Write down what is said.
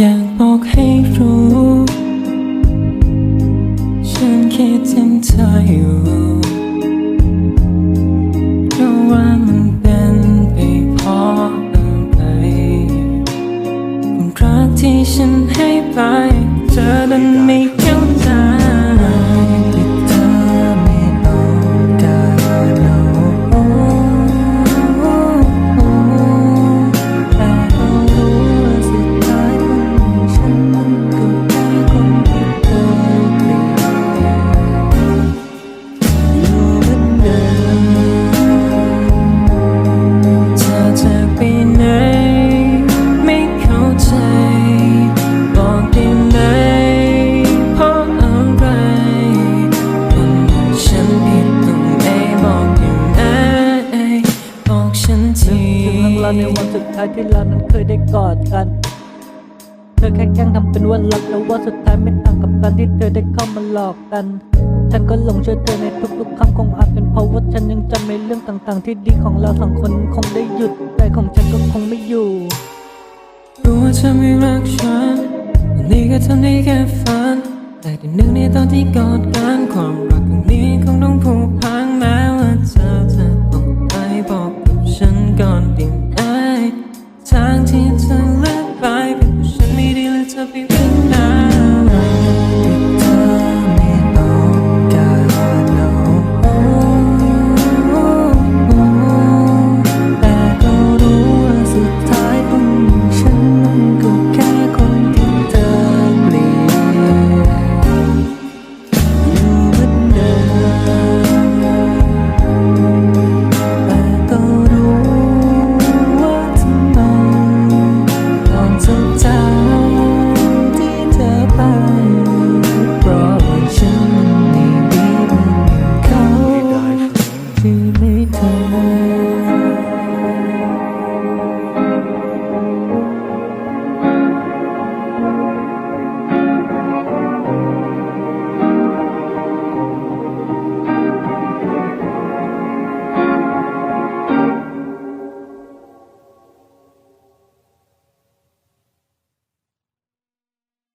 อยากบอกให้รู้ ฉันคิดถึงเธออยู่เพราะว่ามันเป็นไปเพราะอะไรความรักที่ฉันให้ไป เธอนั้นไม่ นทีถึงเรื่องราวในวันสุดท้ายที่เรานั้นเคยได้กอดกัน เธอแค่แกล้งทำเป็นว่ารักแล้วว่าสุดท้ายไม่ต่างกับการที่เธอได้เข้ามาหลอกกัน ฉันก็หลงเชื่อเธอในทุกๆคำคงอาจเป็นเพราะว่าฉันยังจำในเรื่องต่างๆ ที่ดีของเราสองคนคงได้หยุดแต่ของฉันก็คงไม่อยู่รู้ว่าเธอไม่รักฉันวันนี้ก็ทำได้แค่ฝันแต่ที่นึ่งในตอนที่กอดกันความรักครั้งนี้คงต้องผู